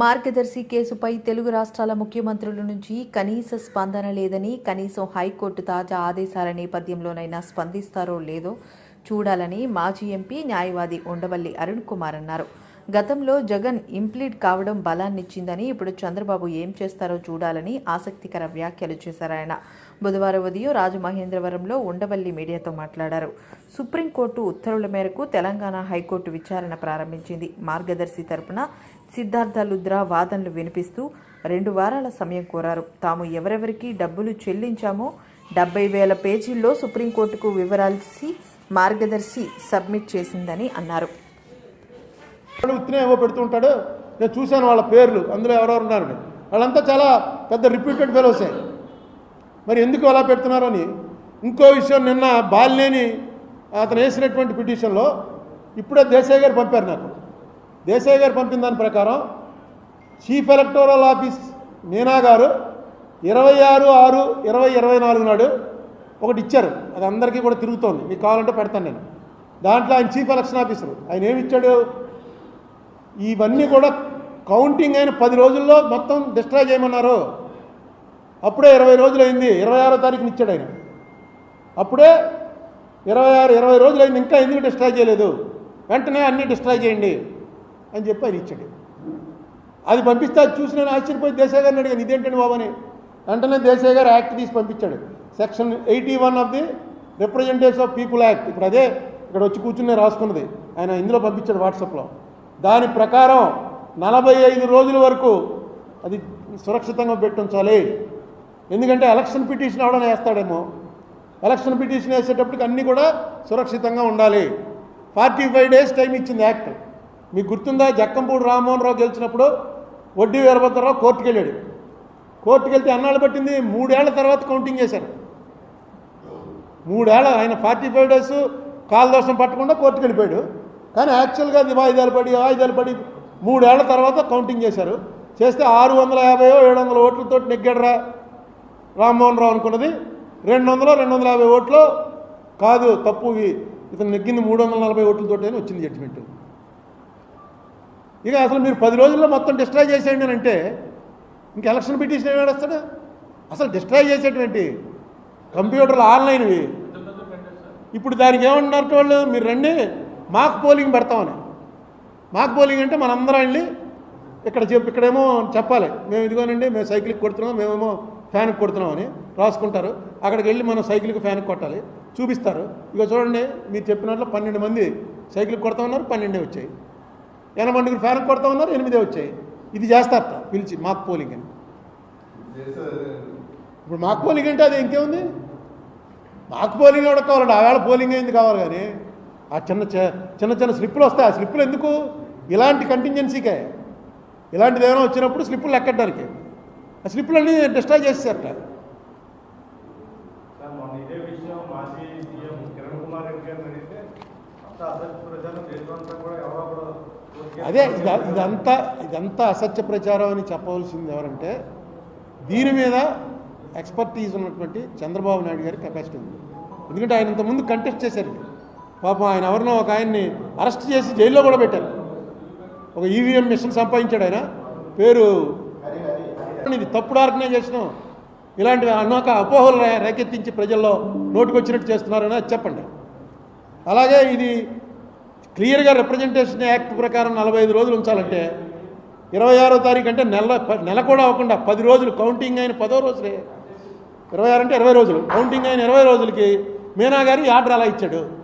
మార్గదర్శి కేసుపై తెలుగు రాష్ట్రాల ముఖ్యమంత్రుల నుంచి కనీస స్పందన లేదని కనీసం హైకోర్టు తాజా ఆదేశాల నేపథ్యంలోనైనా స్పందిస్తారో లేదో చూడాలని మాజీ ఎంపీ న్యాయవాది ఉండవల్లి అరుణ్ కుమార్ అన్నారు. గతంలో జగన్ ఇంప్లీడ్ కావడం బలాన్నిచ్చిందని ఇప్పుడు చంద్రబాబు ఏం చేస్తారో చూడాలని ఆసక్తికర వ్యాఖ్యలు చేశారాయన బుధవారం ఉదయం రాజమహేంద్రవరంలో ఉండవల్లి మీడియాతో మాట్లాడారు. సుప్రీంకోర్టు ఉత్తర్వుల మేరకు తెలంగాణ హైకోర్టు విచారణ ప్రారంభించింది. మార్గదర్శి తరపున సిద్ధార్థ లుద్రా వాదనలు వినిపిస్తూ రెండు వారాల సమయం కోరారు. తాము ఎవరెవరికి డబ్బులు చెల్లించామో డెబ్బై వేల పేజీల్లో సుప్రీంకోర్టుకు వివరాల్సి మార్గదర్శి సబ్మిట్ చేసిందని అన్నారు. ఉత్తినే ఏవో పెడుతుంటాడు నేను చూశాను వాళ్ళ పేర్లు అందులో ఎవరెవరు ఉన్నారని వాళ్ళంతా చాలా పెద్ద రిపీటెడ్ ఫెలోసే మరి ఎందుకు అలా పెడుతున్నారు అని? ఇంకో విషయం నిన్న బాలినేని అతను వేసినటువంటి పిటిషన్లో ఇప్పుడే దేశాయ్ గారు పంపారు నాకు. దేశాయ్ గారు పంపిన దాని ప్రకారం చీఫ్ ఎలక్టోరల్ ఆఫీస్ మీనా గారు ఇరవై ఆరు ఆరు ఇరవై ఇరవై నాలుగు నాడు ఒకటి ఇచ్చారు. అది అందరికీ కూడా తిరుగుతోంది. మీకు కావాలంటే పెడతాను నేను. దాంట్లో ఆయన చీఫ్ ఎలక్షన్ ఆఫీసర్. ఆయన ఏమి ఇచ్చాడు? ఇవన్నీ కూడా కౌంటింగ్ అయిన పది రోజుల్లో మొత్తం డిస్ట్రాయ్ చేయమన్నారు. అప్పుడే ఇరవై రోజులు అయింది ఇరవై ఆరో తారీఖున ఇచ్చాడు ఆయన. అప్పుడే ఇరవై ఆరు ఇరవై రోజులు అయింది ఇంకా ఎందుకు డిస్ట్రాయ్ చేయలేదు? వెంటనే అన్నీ డిస్ట్రాయ్ చేయండి అని చెప్పి ఆయన ఇచ్చాడు. అది పంపిస్తే అది చూసి నేను ఆశ్చర్యపోయి దేశాయ్ గారిని అడిగాను ఇదేంటండి బాబు అని. వెంటనే దేశాయ్ గారు యాక్ట్ తీసి పంపించాడు. Section eighty one of the representatives of people act. ఇప్పుడు అదే ఇక్కడ వచ్చి కూర్చుని రాసుకున్నది. ఆయన ఇందులో పంపించాడు వాట్సాప్లో. దాని ప్రకారం నలభై ఐదు రోజుల వరకు అది సురక్షితంగా పెట్టించాలి. ఎందుకంటే ఎలక్షన్ పిటిషన్ ఎవడన్నా వేస్తాడేమో. ఎలక్షన్ పిటిషన్ వేసేటప్పటికి అన్నీ కూడా సురక్షితంగా ఉండాలి. ఫార్టీ ఫైవ్ డేస్ టైం ఇచ్చింది యాక్ట్. మీకు గుర్తుందా? జక్కంపూడి రామ్మోహన్ రావు గెలిచినప్పుడు వడ్డీ వీరభద్రరావు కోర్టుకు వెళ్ళాడు కోర్టుకు వెళ్తే అన్నాళ్ళు పట్టింది? మూడేళ్ళ తర్వాత కౌంటింగ్ చేశారు మూడేళ్ళ ఆయన ఫార్టీ ఫైవ్ డేస్ కాలదోషం పట్టకుండా కోర్టుకు వెళ్ళిపోయాడు కానీ యాక్చువల్గా అది వాయిదాలు పడి వాయిదాలు పడి మూడేళ్ళ తర్వాత కౌంటింగ్ చేశారు. చేస్తే ఆరు వందల యాభైయో ఏడు వందల ఓట్లతో నెగ్గడరా రామ్మోహన్ రావు అనుకున్నది. రెండు వందలు రెండు వందల యాభై ఓట్లు కాదు తప్పు ఇతను నెగ్గింది మూడు వందల నలభై ఓట్లతో అని వచ్చింది జడ్జిమెంట్. ఇక అసలు మీరు పది రోజుల్లో మొత్తం డిస్ట్రాయ్ చేసేయండి అని అంటే ఇంక ఎలక్షన్ పిటిషన్ ఏమి వేస్తాడు అసలు డిస్ట్రాయ్ చేసేటువంటి కంప్యూటర్లు ఆన్లైన్వి. ఇప్పుడు దానికి ఏమంటున్నారు వాళ్ళు? మీరు రండి. మాక్ పోలింగ్ పెడతామని. మాక్ పోలింగ్ అంటే మనందరం వెళ్ళి ఇక్కడ చెప్పి ఇక్కడేమో చెప్పాలి. మేము ఇదిగోనండి మేము సైకిల్కి కొడుతున్నాం మేమేమో ఫ్యాన్కి కొడుతున్నామని రాసుకుంటారు. అక్కడికి వెళ్ళి మనం సైకిల్కి ఫ్యాన్కి కొట్టాలి. చూపిస్తారు. ఇక చూడండి మీరు చెప్పినట్లు పన్నెండు మంది సైకిల్కి కొడతా ఉన్నారు పన్నెండే వచ్చాయి. ఎనభై మందికి ఫ్యాన్కి కొడతా ఉన్నారు ఎనిమిదే వచ్చాయి. ఇది చేస్తారట పిలిచి మాక్ పోలింగ్ అని. ఇప్పుడు మాక్ పోలింగ్ అంటే అది ఇంకేముంది? మాకు పోలింగ్ కూడా కావాలండి? ఆవేళ పోలింగ్ అయింది కావాలి కానీ. ఆ చిన్న చిన్న చిన్న స్లిప్పులు వస్తాయి. ఆ స్లిప్పులు ఎందుకు? ఇలాంటి కంటింజెన్సీకే ఇలాంటిది ఏమైనా వచ్చినప్పుడు స్లిప్పులు లెక్కడానికి ఆ స్లిప్పులు అన్నీ డిస్ట్రాయ్ చేసేసారట అదే ఇద- ఇదంతా ఇదంతా అసత్య ప్రచారం అని చెప్పవలసింది ఎవరంటే దీని మీద ఎక్స్పర్టీజ్ ఉన్నటువంటి చంద్రబాబు నాయుడు గారి కెపాసిటీ ఉంది. ఎందుకంటే ఆయన ఇంతకుముందు కంటెస్ట్ చేశారు పాపం ఆయన ఎవరినో ఒక ఆయన్ని అరెస్ట్ చేసి జైల్లో కూడా పెట్టారు. ఒక ఈవీఎం మిషన్ సంపాదించాడు ఆయన. పేరు ఇది తప్పుడు ఆర్గనైజేషను. ఇలాంటివి అన్నోక అపోహలు రేకెత్తించి ప్రజల్లో నోటుకొచ్చినట్టు చేస్తున్నారని అది చెప్పండి. అలాగే ఇది క్లియర్గా రిప్రజెంటేషన్ యాక్ట్ ప్రకారం నలభై ఐదు రోజులు ఉంచాలంటే ఇరవై ఆరో తారీఖు అంటే నెల ప- నెల కూడా అవ్వకుండా పది రోజులు కౌంటింగ్ అయిన పదో రోజులే. ఇరవై ఆరు అంటే ఇరవై రోజులు. కౌంటింగ్ అయిన ఇరవై రోజులకి మీనా గారు ఆర్డర్ అలా ఇచ్చాడు?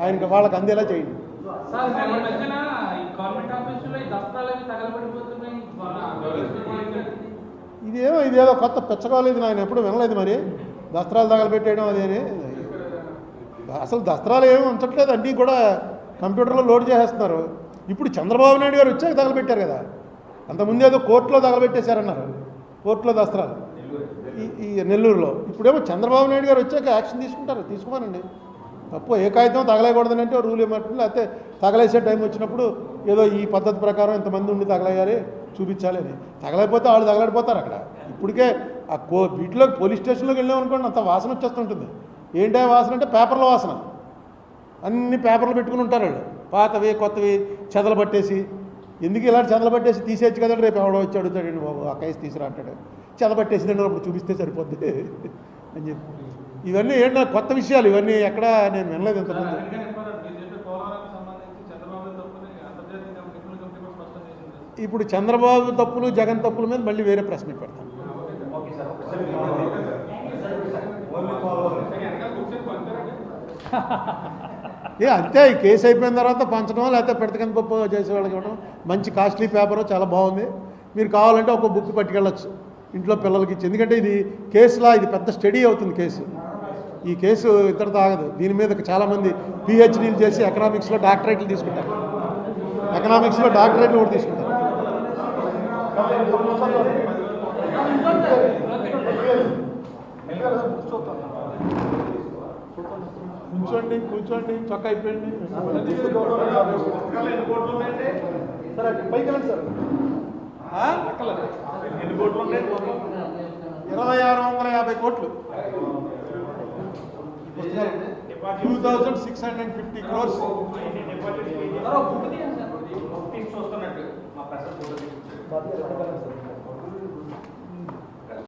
ఆయనకి వాళ్ళకి అందేలా చేయండి. ఇదేమో ఇదేదో కొత్త పెచ్చకోలేదు నేను ఎప్పుడు వినలేదు మరి. దస్త్రాలు తగలబెట్టేయడం అదేని. అసలు దస్త్రాలు ఏమి ఉంచట్లేదు అన్నీ కూడా కంప్యూటర్లో లోడ్ చేసేస్తున్నారు. ఇప్పుడు చంద్రబాబు నాయుడు గారు వచ్చాక తగలబెట్టారు కదా. అంతకుముందు ఏదో కోర్టులో తగలబెట్టేశారన్నారు. కోర్టులో దస్త్రాలు ఈ ఈ నెల్లూరులో. ఇప్పుడేమో చంద్రబాబు నాయుడు గారు వచ్చాక యాక్షన్ తీసుకుంటారు తీసుకోమనండి. తప్పు. ఏ కాగితం తగలేయకూడదని అంటే రూల్ ఏమంటుంది? లేకపోతే తగలేసే టైం వచ్చినప్పుడు ఏదో ఈ పద్ధతి ప్రకారం ఇంతమంది ఉండి తగలయ్యాలి చూపించాలి అని. తగలేకపోతే వాళ్ళు తగలడిపోతారు అక్కడ. ఇప్పటికే ఆ కో వీటిలో పోలీస్ స్టేషన్లోకి వెళ్ళాం అనుకోండి అంత వాసన వచ్చేస్తుంటుంది. ఏంటి వాసన అంటే పేపర్ల వాసన. అన్ని పేపర్లు పెట్టుకుని ఉంటారు వాళ్ళు. పాతవి కొత్తవి చెదలు పట్టేసి. ఎందుకు ఇలాంటి చెదలు పట్టేసి తీసేయచ్చు కదా రేపు ఎవడో వచ్చి అడుగుతాడండి బాబు ఆ కేసు తీసుకురా అంటాడు. చెదలు పట్టేసిందండి అప్పుడు చూపిస్తే సరిపోద్ది. అని చెప్పి. ఇవన్నీ ఏంటో కొత్త విషయాలు ఇవన్నీ ఎక్కడ నేను వినలేదు ఇంతకుముందు ఇప్పుడు చంద్రబాబు తప్పులు జగన్ తప్పుల మీద మళ్ళీ వేరే ప్రశ్న పెడతాను. ఏ అంతే ఈ కేసు అయిపోయిన తర్వాత పంచడం లేకపోతే పెడతకింద పప్పు చేసేవాళ్ళకి ఇవ్వడం మంచి కాస్ట్లీ పేపర్ చాలా బాగుంది. మీరు కావాలంటే ఒక బుక్ పట్టుకెళ్ళచ్చు. ఇంట్లో పిల్లలకి ఇచ్చి. ఎందుకంటే ఇది కేసులా ఇది పెద్ద స్టడీ అవుతుంది కేసు. ఈ కేసు ఇతరతో ఆగదు. దీని మీద చాలామంది పిహెచ్డీలు చేసి ఎకనామిక్స్లో డాక్టరేట్లు తీసుకుంటారు. ఎకనామిక్స్లో డాక్టరేట్లు కూడా తీసుకుంటారు. కూర్చోండి కూర్చోండి చొక్క అయిపోయింది. ఇరవై ఆరు వందల యాభై కోట్లు. two thousand six hundred fifty crores చూస్తున్నట్టు మా ప్రసాద్ ఫోటో తీసుకొచ్చాడు